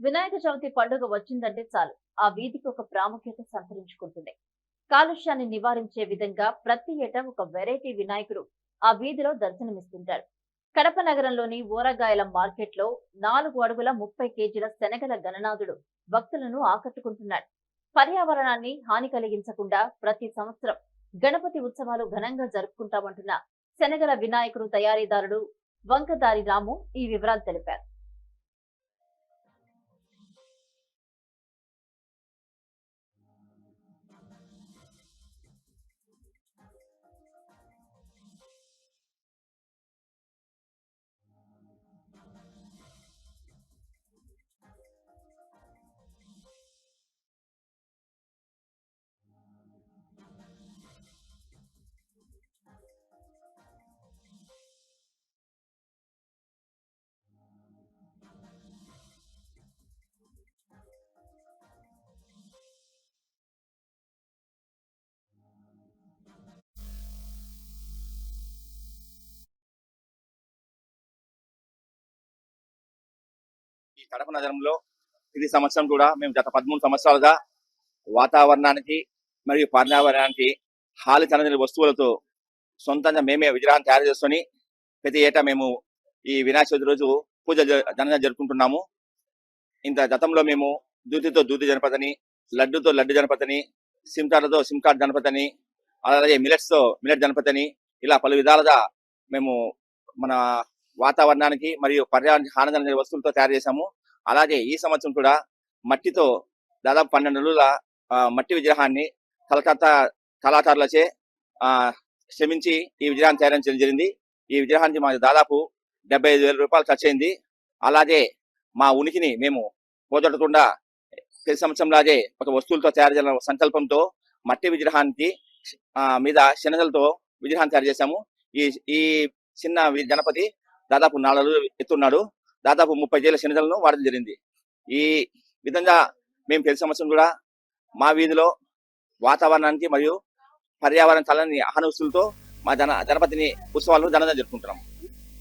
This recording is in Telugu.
వినాయక చవితి పండుగ వచ్చిందంటే చాలు. ఆ వీధికి ఒక ప్రాముఖ్యత సంతరించుకుంటుంది. కాలుష్యాన్ని నివారించే విధంగా ప్రతి ఏటా ఒక వెరైటీ వినాయకుడు ఆ వీధిలో దర్శనమిస్తుంటారు కడప నగరంలోని ఊరగాయల మార్కెట్లో నాలుగు అడుగుల ముప్పై కేజీల శనగల గణనాథుడు భక్తులను ఆకట్టుకుంటున్నాడు. పర్యావరణాన్ని హాని కలిగించకుండా ప్రతి సంవత్సరం గణపతి ఉత్సవాలు ఘనంగా జరుపుకుంటామంటున్న శనగల వినాయకుడు తయారీదారుడు వంకదారి రాము ఈ వివరాలు తెలిపారు. ఈ కడప నగరంలో ఇది సంవత్సరం కూడా మేము గత పదమూడు సంవత్సరాలుగా వాతావరణానికి మరియు పర్యావరణానికి హాలి తనని వస్తువులతో సొంతంగా మేమే విగ్రహాన్ని తయారు చేసుకొని ప్రతి ఏటా మేము ఈ వినాయక చవితి రోజు పూజ జ- ఘనంగా జరుపుకుంటున్నాము. ఇంత గతంలో మేము దూతితో దూతి జనపదని లడ్డుతో లడ్డు జనపదని సిమ్ కార్డుతో సిమ్ కార్డ్ జనపదని అలాగే మిలెట్స్తో మిలెట్ జనపదని ఇలా పలు విధాలుగా మేము మన వాతావరణానికి మరియు పర్యావరణ హాని కలిగిన వస్తువులతో తయారు చేశాము. అలాగే ఈ సంవత్సరం కూడా మట్టితో దాదాపు పన్నెండు రోజుల ఆ, మట్టి విగ్రహాన్ని కలకత్తా కళాకారులచే శ్రమించి ఈ విగ్రహాన్ని తయారు చేయడం జరిగింది. ఈ విగ్రహానికి మాకు దాదాపు డెబ్బై ఐదు వేల రూపాయలు ఖర్చు అయింది. అలాగే మా ఉనికిని మేము పోగొట్టకుండా ప్రతి సంవత్సరంలాగే ఒక వస్తువులతో తయారు చేయాలన్న సంకల్పంతో మట్టి విగ్రహానికి ఆ, మీద శనగలతో విగ్రహాన్ని తయారు చేశాము. ఈ ఈ చిన్న వి- గణపతి దాదాపు నాలుగు ఎత్తున్నాడు. దాదాపు ముప్పై వేల శనగలను వాడడం జరిగింది. ఈ విధంగా మేము పెద్ద సంవత్సరం కూడా మా వీధిలో వాతావరణానికి మరియు పర్యావరణ కళని ఆహ్వాన మా జన గణపతిని ఉత్సవాలను ఘనంగా జరుపుకుంటున్నాం.